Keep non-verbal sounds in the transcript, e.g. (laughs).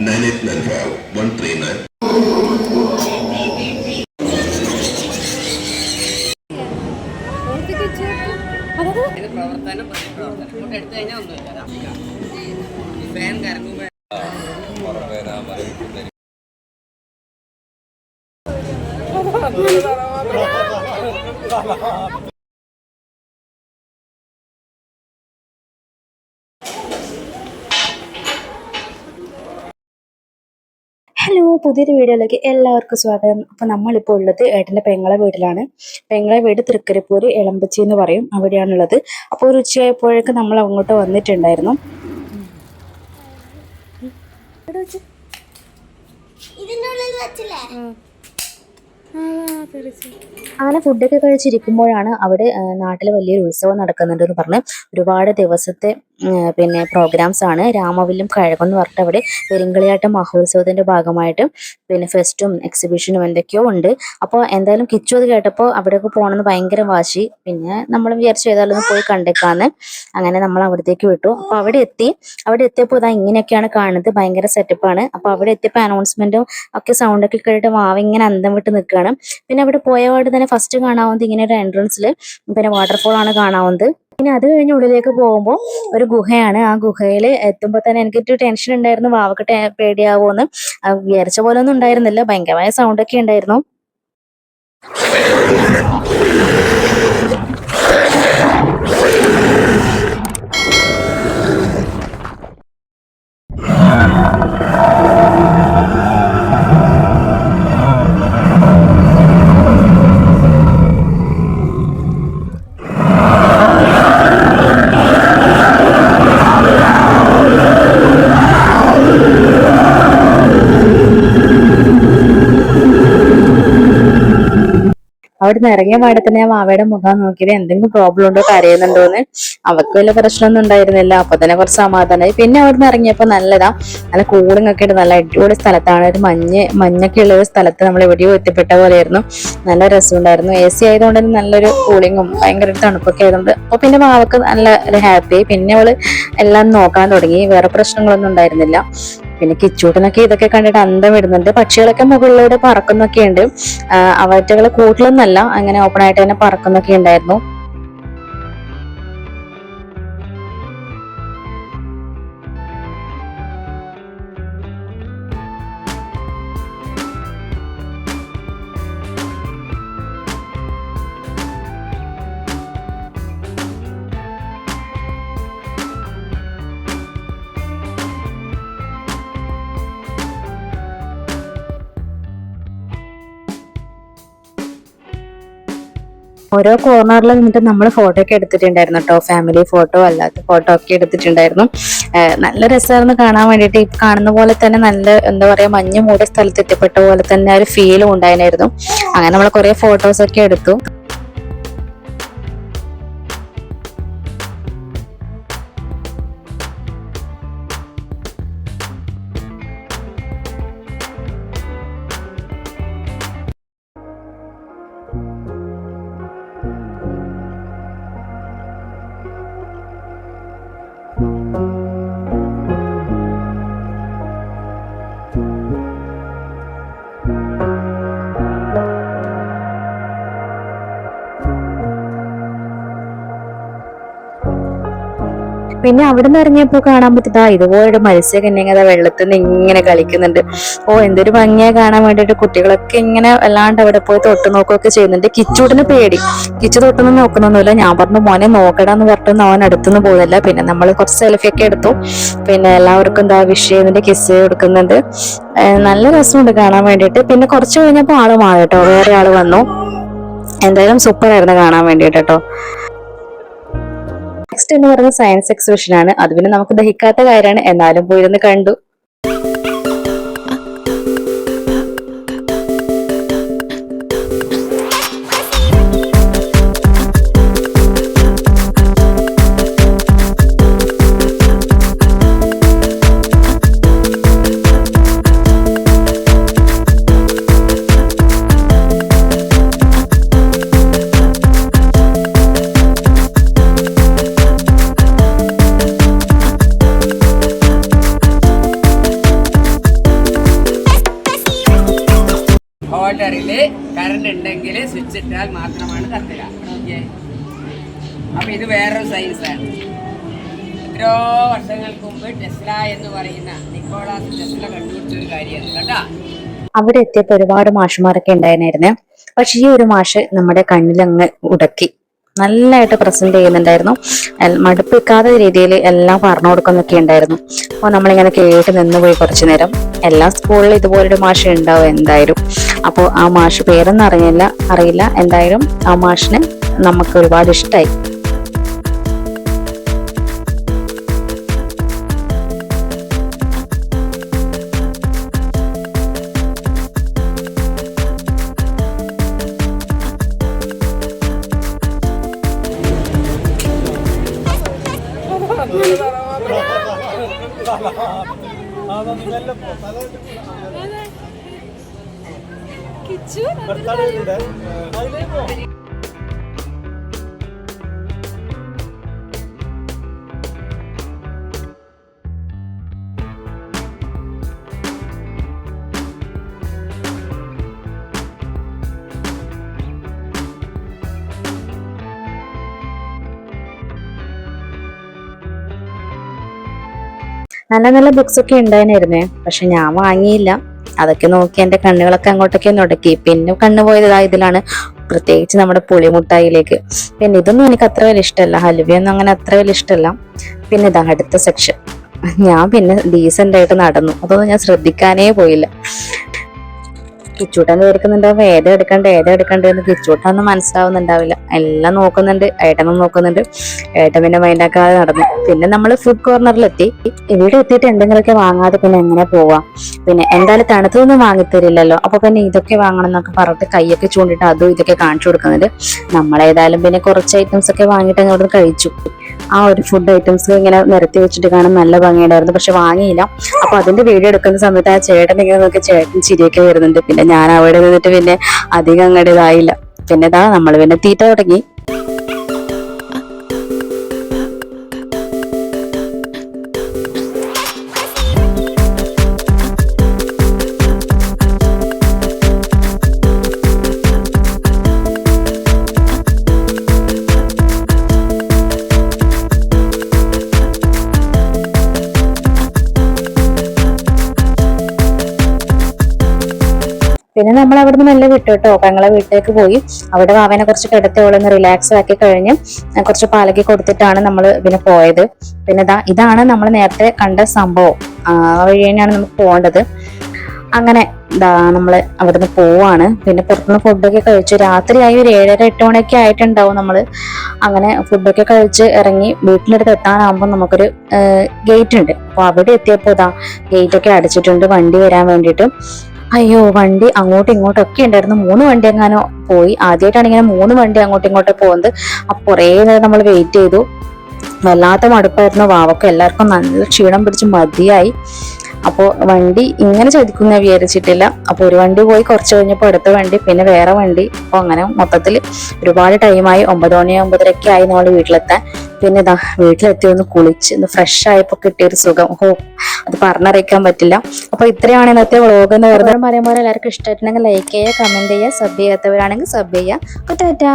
Nine eight nine five one three nine. പ്രവർത്തനം പ്രവർത്തനം ഇങ്ങോട്ട് ഹലോ പുതിയൊരു വീഡിയോയിലേക്ക് എല്ലാവർക്കും സ്വാഗതം. അപ്പോൾ നമ്മളിപ്പോൾ ഉള്ളത് ഏട്ടന്റെ പെങ്ങളെ വീട്ടിലാണ്. പെങ്ങളെ വീട് തൃക്കരിപ്പൂര് എളമ്പച്ചി എന്ന് പറയും. അവിടെയാണുള്ളത്. അപ്പോൾ ഒരു ഉച്ചയായപ്പോഴേക്ക് നമ്മൾ അങ്ങോട്ട് വന്നിട്ടുണ്ടായിരുന്നു. ഇതിനുള്ളിൽ വെച്ചില്ലേ? അങ്ങനെ ഫുഡൊക്കെ കഴിച്ചിരിക്കുമ്പോഴാണ് അവിടെ നാട്ടിൽ വലിയൊരു ഉത്സവം നടക്കുന്നുണ്ടെന്ന് പറഞ്ഞ് ഒരുപാട് ദിവസത്തെ പിന്നെ പ്രോഗ്രാംസ് ആണ്. രാമവില്ലും കഴകം എന്ന് പറഞ്ഞിട്ട് അവിടെ പെരുങ്കളിയാട്ട മഹോത്സവത്തിന്റെ ഭാഗമായിട്ട് പിന്നെ ഫെസ്റ്റും എക്സിബിഷനും എന്തൊക്കെയോ ഉണ്ട്. അപ്പോൾ എന്തായാലും കിച്ചു അത് കേട്ടപ്പോൾ അവിടെയൊക്കെ പോകണമെന്ന് ഭയങ്കര വാശി. പിന്നെ നമ്മൾ വിചാരിച്ചു ഏതായാലും പോയി കണ്ടേക്കാന്ന്. അങ്ങനെ നമ്മൾ അവിടത്തേക്ക് വിട്ടു. അപ്പോൾ അവിടെ എത്തി. അവിടെ എത്തിയപ്പോൾ ഇതാ ഇങ്ങനെയൊക്കെയാണ് കാണുന്നത്. ഭയങ്കര സെറ്റപ്പാണ് അപ്പോൾ അവിടെ എത്തിയപ്പോൾ അനൗൺസ്മെന്റും ഒക്കെ സൗണ്ട് ഒക്കെ കേട്ടിട്ട് മാവ് ഇങ്ങനെ അന്തം വിട്ട് നിൽക്കുകയാണ് പിന്നെ അവിടെ പോയപാട് തന്നെ ഫസ്റ്റ് കാണാവുന്നത് ഇങ്ങനെ ഒരു എൻട്രൻസിൽ പിന്നെ വാട്ടർഫോൾ ആണ് കാണാവുന്നത്. പിന്നെ അത് കഴിഞ്ഞ് ഉള്ളിലേക്ക് പോകുമ്പോൾ ഒരു ഗുഹയാണ്. ആ ഗുഹയിൽ എത്തുമ്പോൾ തന്നെ എനിക്ക് ഒരു ടെൻഷൻ ഉണ്ടായിരുന്നു. വാവക്ക് പേടിയാവോ എന്ന് വിചാരിച്ച പോലെ ഒന്നും ഉണ്ടായിരുന്നില്ല. ഭയങ്കരമായ സൗണ്ട് ഒക്കെ ഉണ്ടായിരുന്നു. അവിടെ നിന്ന് ഇറങ്ങിയ പാടെ തന്നെ ഞാൻ വാവയുടെ മുഖം നോക്കിയത് എന്തെങ്കിലും പ്രോബ്ലം ഉണ്ടോ കരയുന്നുണ്ടോന്ന്? അവക്ക് വലിയ പ്രശ്നമൊന്നും ഉണ്ടായിരുന്നില്ല. അപ്പൊ തന്നെ കുറച്ച് സമാധാനമായി പിന്നെ അവിടുന്ന് ഇറങ്ങിയപ്പോ നല്ലതാ. നല്ല കൂളിംഗ് ഒക്കെ ഉണ്ട് നല്ല അടിപൊളി സ്ഥലത്താണ്. ഒരു മഞ്ഞ് മഞ്ഞൊക്കെ ഉള്ള ഒരു സ്ഥലത്ത് നമ്മൾ എവിടെയോ എത്തിപ്പെട്ട പോലെയായിരുന്നു. നല്ല രസമുണ്ടായിരുന്നു. എ സി ആയതുകൊണ്ട് തന്നെ നല്ലൊരു കൂളിങ്ങും ഭയങ്കര തണുപ്പൊക്കെ ആയതുകൊണ്ട്. അപ്പൊ പിന്നെ മാവക്ക് നല്ല ഒരു ഹാപ്പി പിന്നെ അവൾ എല്ലാം നോക്കാൻ തുടങ്ങി. വേറെ പ്രശ്നങ്ങളൊന്നും ഉണ്ടായിരുന്നില്ല. പിന്നെ കിച്ചൂട്ടനൊക്കെ ഇതൊക്കെ കണ്ടിട്ട് അന്തം വിടുന്നുണ്ട് പക്ഷികളൊക്കെ മുകളിലൂടെ പറക്കുന്നൊക്കെ ഉണ്ട് അവറ്റകൾ കൂട്ടിലൊന്നല്ല അങ്ങനെ ഓപ്പൺ ആയിട്ട് തന്നെ പറക്കുന്നൊക്കെ ഉണ്ടായിരുന്നു. ഓരോ കോർണറിൽ നിന്നിട്ട് നമ്മൾ ഫോട്ടോ ഒക്കെ എടുത്തിട്ടുണ്ടായിരുന്നു കേട്ടോ ഫാമിലി ഫോട്ടോ അല്ലാത്ത ഫോട്ടോ ഒക്കെ എടുത്തിട്ടുണ്ടായിരുന്നു. നല്ല രസമായിരുന്നു കാണാൻ വേണ്ടിയിട്ട്. ഈ കാണുന്ന പോലെ തന്നെ നല്ല എന്താ പറയാ മഞ്ഞ് മൂടിയ സ്ഥലത്ത് എത്തിപ്പെട്ട പോലെ തന്നെ ഒരു ഫീലും ഉണ്ടായിരുന്നു അങ്ങനെ നമ്മൾ കുറെ ഫോട്ടോസ് ഒക്കെ എടുത്തു. പിന്നെ അവിടെ നിന്ന് ഇറങ്ങിയപ്പോ കാണാൻ പറ്റിയതാ ഇതുപോലെ മത്സ്യകന്യകത വെള്ളത്തിൽ നിന്ന് ഇങ്ങനെ കളിക്കുന്നുണ്ട്. ഓ എന്തൊരു ഭംഗിയെ കാണാൻ വേണ്ടിട്ട് കുട്ടികളൊക്കെ ഇങ്ങനെ അല്ലാണ്ട് അവിടെ പോയി തൊട്ട് നോക്കുകയൊക്കെ ചെയ്യുന്നുണ്ട്. കിച്ചൂടിന് പേടി. കിച്ചു തൊട്ടൊന്നും നോക്കുന്നൊന്നുമില്ല ഞാൻ പറഞ്ഞു മോനെ നോക്കടാന്ന് പറഞ്ഞിട്ടൊന്നും അവൻ അടുത്തുനിന്ന് പോകുന്നില്ല പിന്നെ നമ്മൾ കുറച്ച് സെൽഫി ഒക്കെ എടുത്തു. പിന്നെ എല്ലാവർക്കും എന്താ വിഷയത്തിന്റെ കിസ് കൊടുക്കുന്നുണ്ട്. നല്ല രസമുണ്ട് കാണാൻ വേണ്ടിയിട്ട്. പിന്നെ കുറച്ച് കഴിഞ്ഞപ്പോൾ ആൾ മാറി കേട്ടോ. വേറെ ആൾ വന്നു. എന്തായാലും സൂപ്പർ ആയിരുന്നു കാണാൻ വേണ്ടിയിട്ട് കേട്ടോ. നെക്സ്റ്റ് എന്ന് പറയുന്നത് സയൻസ് എക്സിബിഷൻ ആണ്. അത് പിന്നെ നമുക്ക് ദഹിക്കാത്ത കാര്യമാണ്. എന്നാലും പോയിരുന്ന് കണ്ടു. കാറിൽ കറണ്ട് ഉണ്ടെങ്കിൽ സ്വിച്ച് ഇട്ടാൽ മാത്രമാണ് കത്തുക. ഓക്കെ അപ്പം ഇത് വേറൊരു സയൻസാണ് എത്രയോ വർഷങ്ങൾക്ക് മുമ്പ് ടെസ്ല എന്ന് പറയുന്ന നിക്കോളാസ് ടെസ്ല കണ്ടുപിടിച്ച ഒരു കാര്യമാണ് കേട്ടോ. അവിടെ എത്തിയപ്പോൾ ഒരുപാട് മാഷുമാരൊക്കെ ഉണ്ടായിരുന്നു പക്ഷെ ഈ ഒരു മാഷ് നമ്മുടെ കണ്ണിലങ്ങ് ഉടക്കി. നല്ലതായിട്ട് പ്രസന്റ് ചെയ്യുന്നുണ്ടായിരുന്നു. മടുപ്പിക്കാത്ത രീതിയിൽ എല്ലാം പറഞ്ഞു കൊടുക്കുന്നൊക്കെ ഉണ്ടായിരുന്നു. അപ്പോൾ നമ്മളിങ്ങനെ കേട്ട് നിന്ന് പോയി കുറച്ചു നേരം. എല്ലാ സ്കൂളിലും ഇതുപോലൊരു മാഷ ഉണ്ടാവും എന്തായാലും. അപ്പോൾ ആ മാഷ് പേരൊന്നും അറിയില്ല അറിയില്ല. എന്തായാലും ആ മാഷിന് നമുക്ക് ഒരുപാട് ഇഷ്ടമായി (laughs) നല്ല നല്ല ബുക്സ് ഒക്കെ ഉണ്ടായിരുന്നേ പക്ഷെ ഞാൻ വാങ്ങിയില്ല. അതൊക്കെ നോക്കി എന്റെ കണ്ണുകളൊക്കെ അങ്ങോട്ടൊക്കെ നുടക്കി. പിന്നെ കണ്ണു പോയത് ഇതാ ഇതിലാണ്. പ്രത്യേകിച്ച് നമ്മുടെ പുളിമുട്ടായിലേക്ക്. പിന്നെ ഇതൊന്നും എനിക്ക് അത്ര വലിയ ഇഷ്ടമല്ല. ഹലുവയൊന്നും അങ്ങനെ അത്ര വലിയ ഇഷ്ടമല്ല. പിന്നെ ഇതാ അടുത്ത സെക്ഷൻ ഞാൻ പിന്നെ ഡീസെന്റ് ആയിട്ട് നടന്നു. അതൊന്നും ഞാൻ ശ്രദ്ധിക്കാനേ പോയില്ല. കിച്ചൂട്ടൻ വിചാരിക്കുന്നുണ്ടാവും ഏതാ എടുക്കണ്ട? ഏതാ എടുക്കണ്ട എന്ന് കിച്ചൂട്ടൊന്നും മനസ്സിലാവുന്നുണ്ടാവില്ല. എല്ലാം നോക്കുന്നുണ്ട്. ഏട്ടനും നോക്കുന്നുണ്ട്. ഏട്ടൻ പിന്നെ മൈൻഡാക്കാതെ നടന്നു. പിന്നെ നമ്മൾ ഫുഡ് കോർണറിലെത്തി ഇവിടെ എത്തിയിട്ട് എന്തെങ്കിലുമൊക്കെ വാങ്ങാതെ പിന്നെ എങ്ങനെ പോവാം? പിന്നെ എന്തായാലും തണുത്തൊന്നും വാങ്ങിത്തരില്ലല്ലോ. അപ്പൊ പിന്നെ ഇതൊക്കെ വാങ്ങണം എന്നൊക്കെ പറഞ്ഞിട്ട് കൈയൊക്കെ ചൂണ്ടിട്ട് അതും ഇതൊക്കെ കാണിച്ചു കൊടുക്കുന്നുണ്ട്. നമ്മളേതായാലും പിന്നെ കുറച്ച് ഐറ്റംസ് ഒക്കെ വാങ്ങിയിട്ട് അങ്ങോട്ട് കഴിച്ചു. ആ ഒരു ഫുഡ് ഐറ്റംസ് ഇങ്ങനെ നിരത്തി വെച്ചിട്ട് കാണാൻ നല്ല ഭംഗിയുണ്ടായിരുന്നു. പക്ഷെ വാങ്ങിയില്ല. അപ്പൊ അതിന്റെ വീഡിയോ എടുക്കുന്ന സമയത്ത് ആ ചേട്ടൻ ഇങ്ങനെ നോക്കി ചേട്ടൻ ചിരിയൊക്കെ വരുന്നുണ്ട്. പിന്നെ ഞാൻ അവിടെ നിന്നിട്ട് പിന്നെ അധികം അങ്ങോട്ട് ഇതായില്ല. പിന്നെ ഇതാ നമ്മൾ പിന്നെ തീറ്റ തുടങ്ങി. പിന്നെ നമ്മൾ അവിടുന്ന് മെല്ലെ വിട്ടു കേട്ടോ. ഞങ്ങളെ വീട്ടിലേക്ക് പോയി. അവിടെ വാവനെ കുറച്ച് കിടത്തി അവളൊന്ന് റിലാക്സ് ആക്കി കഴിഞ്ഞ് കുറച്ച് പാലക്കി കൊടുത്തിട്ടാണ് നമ്മൾ പിന്നെ പോയത്. പിന്നെ ഇതാ ഇതാണ് നമ്മൾ നേരത്തെ കണ്ട സംഭവം. ആ വഴി തന്നെയാണ് നമുക്ക് പോകേണ്ടത്. അങ്ങനെ ഇതാ നമ്മൾ അവിടുന്ന് പോവാണ്. പിന്നെ പുറത്തുനിന്ന് ഫുഡൊക്കെ കഴിച്ചു രാത്രിയായി ഒരു ഏഴര എട്ട് മണിയൊക്കെ ആയിട്ടുണ്ടാവും നമ്മൾ അങ്ങനെ ഫുഡൊക്കെ കഴിച്ച് ഇറങ്ങി വീട്ടിനടുത്ത് എത്താനാകുമ്പോൾ നമുക്കൊരു ഗേറ്റ് ഉണ്ട്. അപ്പോൾ അവിടെ എത്തിയപ്പോൾ ഇതാ ഗേറ്റ് ഒക്കെ അടച്ചിട്ടുണ്ട് വണ്ടി വരാൻ വേണ്ടിയിട്ട്. അയ്യോ വണ്ടി അങ്ങോട്ടും ഇങ്ങോട്ടും ഒക്കെ ഉണ്ടായിരുന്നു. മൂന്ന് വണ്ടി എങ്ങാനോ പോയി. ആദ്യമായിട്ടാണ് ഇങ്ങനെ മൂന്ന് വണ്ടി അങ്ങോട്ടും ഇങ്ങോട്ടും പോകുന്നത്. അപ്പൊ കുറേ നേരം നമ്മൾ വെയിറ്റ് ചെയ്തു. വല്ലാത്ത മടുപ്പായിരുന്നു. വാവൊക്കെ എല്ലാവർക്കും നല്ല ക്ഷീണം പിടിച്ച് മതിയായി. അപ്പോൾ വണ്ടി ഇങ്ങനെ ചോദിക്കും ഞാൻ വിചാരിച്ചിട്ടില്ല. അപ്പോൾ ഒരു വണ്ടി പോയി കുറച്ച് കഴിഞ്ഞപ്പോൾ അടുത്ത വണ്ടി പിന്നെ വേറെ വണ്ടി. അപ്പോൾ അങ്ങനെ മൊത്തത്തിൽ ഒരുപാട് ടൈമായി ഒമ്പത് മണി ഒമ്പതരയൊക്കെ ആയി നമ്മൾ വീട്ടിലെത്താൻ. പിന്നെ ഇതാ വീട്ടിലെത്തി ഒന്ന് കുളിച്ച് ഒന്ന് ഫ്രഷ് ആയപ്പോൾ കിട്ടിയൊരു സുഖം. ഹോ അത് പറഞ്ഞറിയിക്കാൻ പറ്റില്ല. അപ്പൊ ഇത്രയാണ് ഇന്നത്തെ വ്ളോഗ് എന്ന് പറയുന്നത്. പറയുമ്പോൾ എല്ലാവർക്കും ഇഷ്ടമായിട്ടുണ്ടെങ്കിൽ ലൈക്ക് ചെയ്യുക കമന്റ് ചെയ്യുക സബ് ചെയ്യാത്തവരാണെങ്കിൽ സബ് ചെയ്യുക ടാറ്റാ.